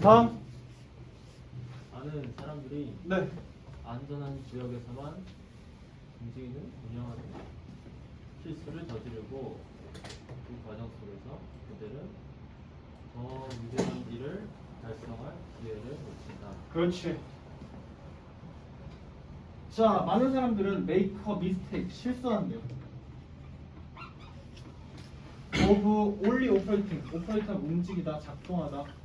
다음. 아는 사람들이 네. 안전한 구역에서만 움직이는 운영하는 실수를 저지르고 그 과정 속에서 그들은 더 위대한 일을 달성할 기회를 놓친다. 그렇지. 자 많은 사람들은 a mistake 실수한대요. Of only operating 오퍼레이터 움직이다 작동하다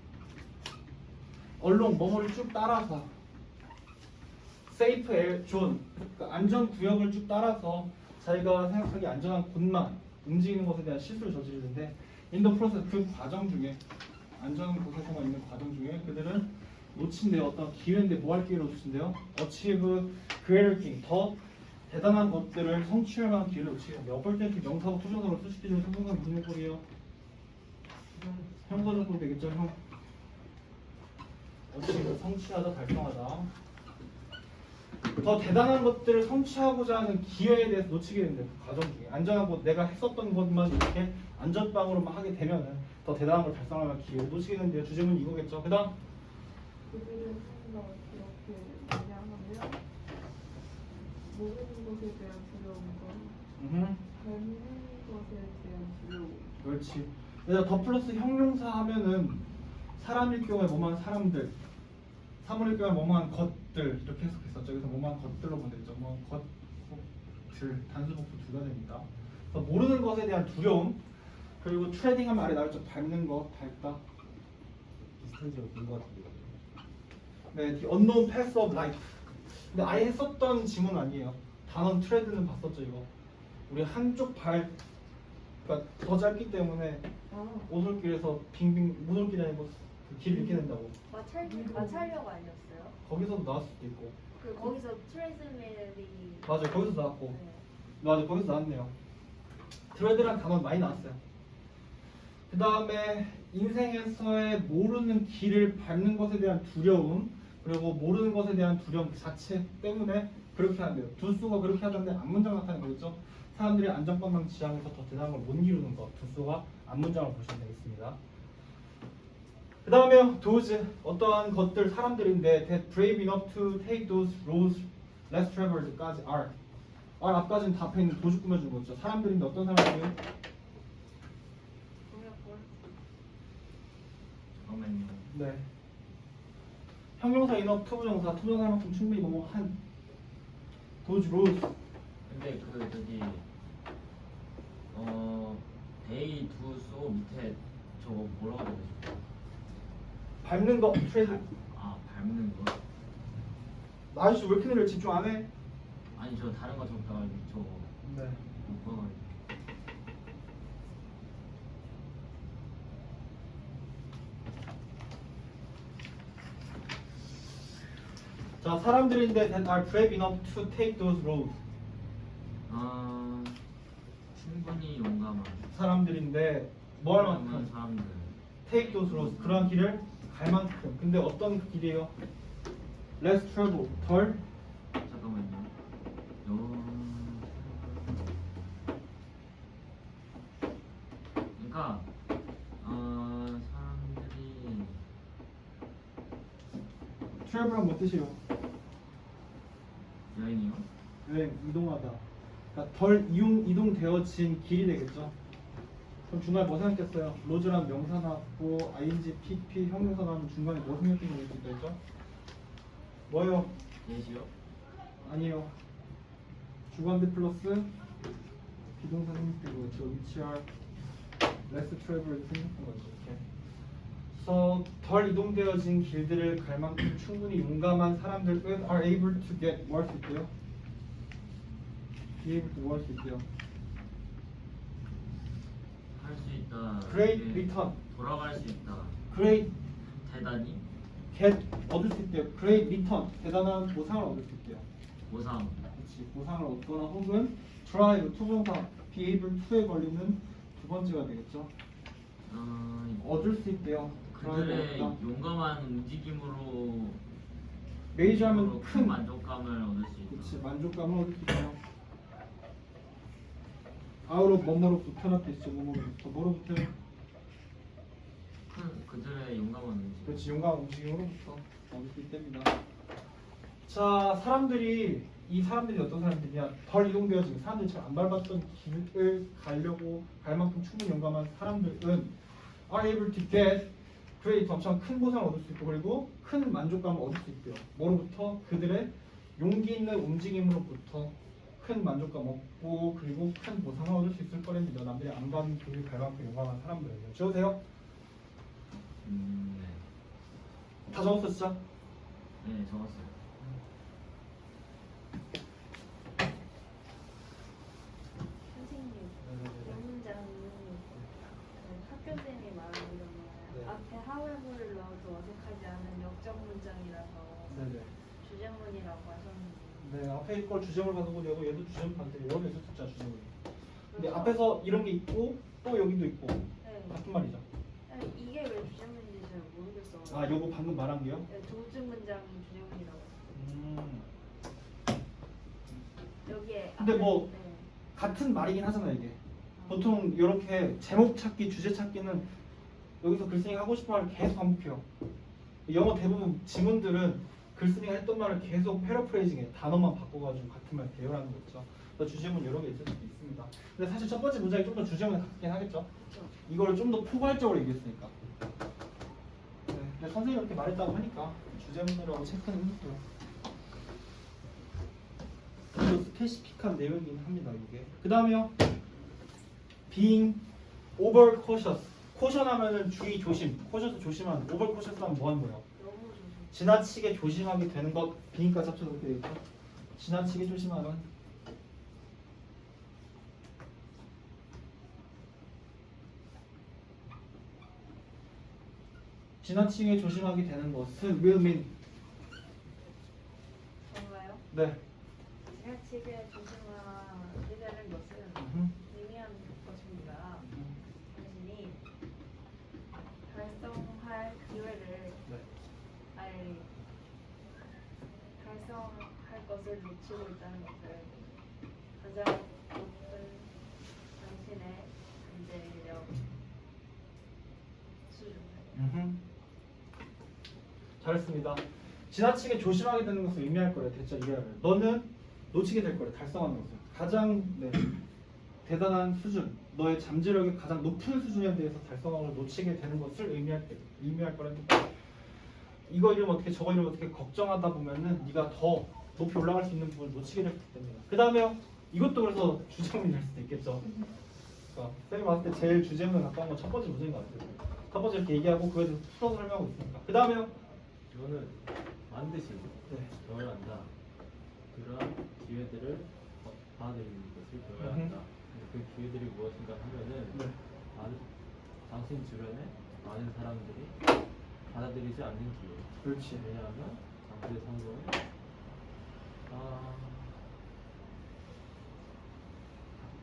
얼렁 뭐뭐를 쭉 따라서 air zone 그러니까 안전 구역을 쭉 따라서 자기가 생각하기 안전한 곳만 움직이는 것에 대한 실수를 저지르는데 the process 그 과정 중에 안전한 곳에서만 있는 과정 중에 그들은 놓친대요. 어떤 기회인데 뭐 할 기회를 놓친대요? achieve greater thing 더 대단한 것들을 성취할 만한 기회를 놓치게 됩니다 어떨 때는 명사고 수도 있는 성공과 무슨 꼴이에요. 형사적으로 되겠죠 형 achieve 성취하다 달성하다 더 대단한 것들을 성취하고자 하는 기회에 대해서 놓치게 된다 그 과정 중에 안전한 것 내가 했었던 것만 이렇게 안전빵으로만 하게 되면은 더 대단한 걸 달성할 만한 기회를 놓치게 된대요. 주제문이 이거겠죠. 그 다음. 그들은 좀더 이렇게 얘기하는데요. 모르는 것에 대한 두려움과 닮는 것에 대한 두려움. 그렇지. 그래서 더 플러스 형용사 하면은 사람일 경우에 뭐만 사람들 사물일 경우에 뭐만 것들 이렇게 해석했었죠 그래서 뭐만 것들로 보냈죠 뭐 것들 단수복수 두 가지입니다 그래서 모르는 것에 대한 두려움 그리고 트레딩 하면 아래 나왔죠 밟는 거 밟다 비슷한 점을 본것 같은데. 네, the unknown path of life. 근데 아예 했었던 지문 아니에요. 단원 트레드는 봤었죠 이거. 우리 한쪽 발, 그러니까 더 짧기 때문에 아, 오솔길에서 빙빙 무솔길이 아니고 그 길을 잃게 된다고. 마찰 마찰력 아니었어요? 거기서도 나왔을 수도 있고. 그 거기서 트레즈멜이 맞아요, 거기서 나왔고. 네. 맞아, 거기서 나왔네요. 트레드란 단어 많이 나왔어요. 그 다음에 인생에서의 모르는 길을 밟는 것에 대한 두려움 그리고 모르는 것에 대한 두려움 그 자체 때문에 그렇게 한대요. 두수가 그렇게 하던데 앞문장 나타낸 거겠죠? 사람들이 안전방망 지향에서 더 대단한 걸 못 이루는 것. 두수가 앞문장을 보시면 되겠습니다. 그 다음에 those 어떠한 것들 사람들인데 that brave enough to take those roads less traveled까지 are are 앞까지는 다 앞에 있는 도주 꾸며준 거죠. 사람들인데 어떤 잠깐만요. 네. 형용사 인업 투부정사 투부정사만큼 충분히 뭐뭐 한 those roads 근데 그 저기 어 데이 두소 밑에 저거 뭐라고 해야 되지? 밟는 거 트레이드 아 밟는 거? 아저씨 왜 이렇게 느려 집중 안 해? 아니 저 다른 거 접해가지고 저거 네. 못 봐가지고. 자 사람들인데 that are brave enough to take those roads 어 충분히 용감한 사람들인데 용감한 만큼 사람들. take those roads 그러한 길을 갈 만큼 근데 어떤 그 길이에요? less travel 덜 잠깐만요. 요... 그러니까 어 사람들이 travel은 뭐 뜻이에요? 여행이요? 여행 이동하다 그러니까 덜 이용 이동되어진 길이 되겠죠. 그럼 중간에 뭐 생각했어요? 로즈란 명사 나왔고 ing, pp 형용사 나오면 중간에 뭐거 있을 있죠? 뭐예요? 예시요? 아니에요. 주관대 플러스 비동사 거겠죠. which are less traveled 생각한 거죠. 이렇게. 그래서 덜 이동되어진 길들을 갈 만큼 충분히 용감한 사람들은 are able to get 뭐 할 수 있대요? be able to 뭐 할 수 있대요? 할 수 있다. great 이게 return, 돌아갈 수 있다. great 대단히 get 얻을 수 있대요. great return 대단한 보상을 얻을 수 있대요. 보상. 그렇지 보상을 얻거나 혹은 drive 투정사 be able to에 걸리는 두 번째가 되겠죠. 어, 얻을 수 있대요. 그들의 drive 얻다. 용감한 움직임으로 메이저하면 큰 큰 만족감을 얻을 수 있다. 그렇지 만족감을 얻을 수 있어요. 아우로 뭐뭐로 붙여놨대 있죠. 뭐뭐로 붙어 뭐로 붙어요? 큰 그들의 용감한. 그렇지 용감한 움직임으로부터 수 있답니다. 자 사람들이 이 사람들이 어떤 사람들이냐 덜 이동되어진 사람들이 잘 안 밟았던 길을 가려고 갈 만큼 충분히 용감한 사람들은 are able to get great 엄청 큰 보상을 얻을 수 있고 그리고 큰 만족감을 얻을 수 있고요. 뭐로부터 그들의 용기 있는 움직임으로부터 큰 만족감 얻고 그리고 큰 보상을 얻을 수 있을 거랍니다. 남들이 안 가는 길을 갈 만큼 용감한 사람들은요. 지우세요. 음, 네. 다 적었어 진짜? 네, 적었어요. 선생님 이 문장이 그 학교쌤이 말하는 거잖아요. 네. 앞에 하울물을 넣어도 어색하지 않은 역적 문장이라서 네네. 주제문이라고 하셨는데 네 앞에 걸 주제물 가지고 내고 얘도 주제물 여러 개 있었죠 주제물. 근데 그래서- 앞에서 이런 게 있고 또 여기도 있고 네. 같은 말이죠. 아니, 이게 왜 주제문인지 잘 모르겠어. 아 요거 방금 말한 게요? 네, 도중 문장이 주제문이라고. 음. 여기에 근데 앞에- 뭐- 네. 같은 말이긴 하잖아 이게. 아. 보통 이렇게 제목 찾기, 주제 찾기는 여기서 글쓰기 하고 싶은 말을 계속 반복해요. 영어 대부분 지문들은 글쓰기가 했던 말을 계속 패러프레이징해 단어만 바꿔가지고 같은 말 대열하는 거 있죠. 그래서 주제문 여러 개 있을 수도 있습니다. 근데 사실 첫 번째 문장이 좀 더 주제문에 가깝긴 하겠죠. 그렇죠. 이걸 좀 더 포괄적으로 얘기했으니까. 네, 근데 선생님이 이렇게 말했다고 하니까 주제문이라고 체크는 했고요. 좀 스페시픽한 내용이긴 합니다, 이게. 그 다음에요. being over cautious. caution 하면은 주의 조심. cautious 조심한. over cautious 하면 뭐 하는 거예요? 지나치게 조심하게 되는 것. being까지 합쳐서 이렇게 되죠. 지나치게 조심하는. 지나치게 조심하게 되는 것은 will mean 정말요? 네. 지나치게 조심하게 되는 것은 음흠. 의미하는 것입니다. 당신이 달성할 기회를 네. 아니 달성할 것을 놓치고 있다는 것을 가장 높은 당신의 잠재력 수준. 잘했습니다. 지나치게 조심하게 되는 것을 의미할 거래. 대자 이해를. 너는 놓치게 될 거래. 달성하는 것을. 가장 네, 대단한 수준, 너의 잠재력의 가장 높은 수준에 대해서 달성하고 놓치게 되는 것을 의미할 때, 의미할 거라니까. 이거 이름 어떻게 저거 이름 어떻게 걱정하다 보면은 네가 더 높이 올라갈 수 있는 부분을 놓치게 될 겁니다. 그 다음에요. 이것도 그래서 주제문이 될 수도 있겠죠. 그러니까 쌤이 봤을 때 제일 주제문에 가까운 건 첫 번째 문제인 것 같아요. 첫 번째 이렇게 얘기하고 그거에 대해서 풀어서 설명하고 있으니까. 그 다음에요. 이거는 반드시 네. 배워야 한다. 그러한 기회들을 어, 받아들이는 것을 배워야 음흠. 한다. 그 기회들이 무엇인가 하면은 네. 많은, 당신 주변에 많은 사람들이 받아들이지 않는 기회. 그렇지. 왜냐하면 당신의 성공은 아,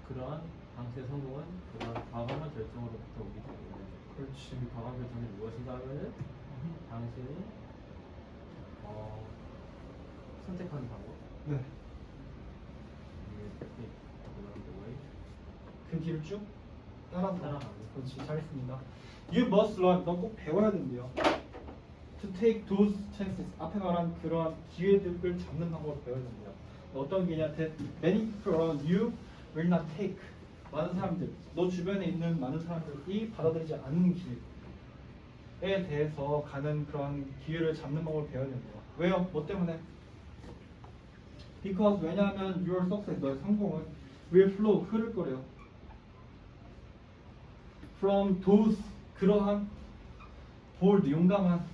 그러한 당신의 성공은 그러한 과감한 결정으로부터 오기 때문에 그렇지. 그 과감한 결정이 무엇인가 하면은 당신이 어, 선택하는 방법 네. 그 길을 쭉 따라서. 따라가는 그렇지. 잘했습니다. You must learn. 넌 꼭 배워야 된대요. To take those chances. 앞에 말한 그러한 기회들을 잡는 방법을 된대요. 어떤? That many people around you will not take. 많은 사람들, 너 주변에 있는 많은 사람들이 받아들이지 않는 길에 대해서 가는 그런 기회를 잡는 방법을 된대요. 왜요? 뭐 때문에? Because 왜냐하면 your success, 너의 성공은 will flow, 흐를 거래요. From those, 그러한 bold, 용감한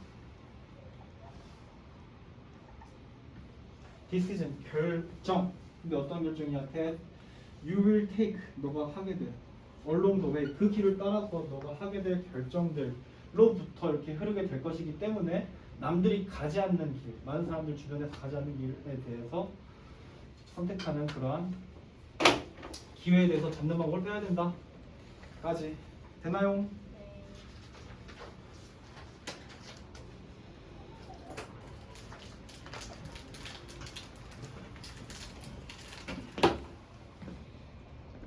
decision, 결정. 근데 어떤 결정이냐? That you will take, 너가 하게 될 along the way, 그 길을 따라서 너가 하게 될 결정들로부터 이렇게 흐르게 될 것이기 때문에 남들이 가지 않는 길, 많은 사람들 주변에서 가지 않는 길에 대해서 선택하는 그러한 기회에 대해서 잡는 방법을 배워야 된다. 까지 되나요?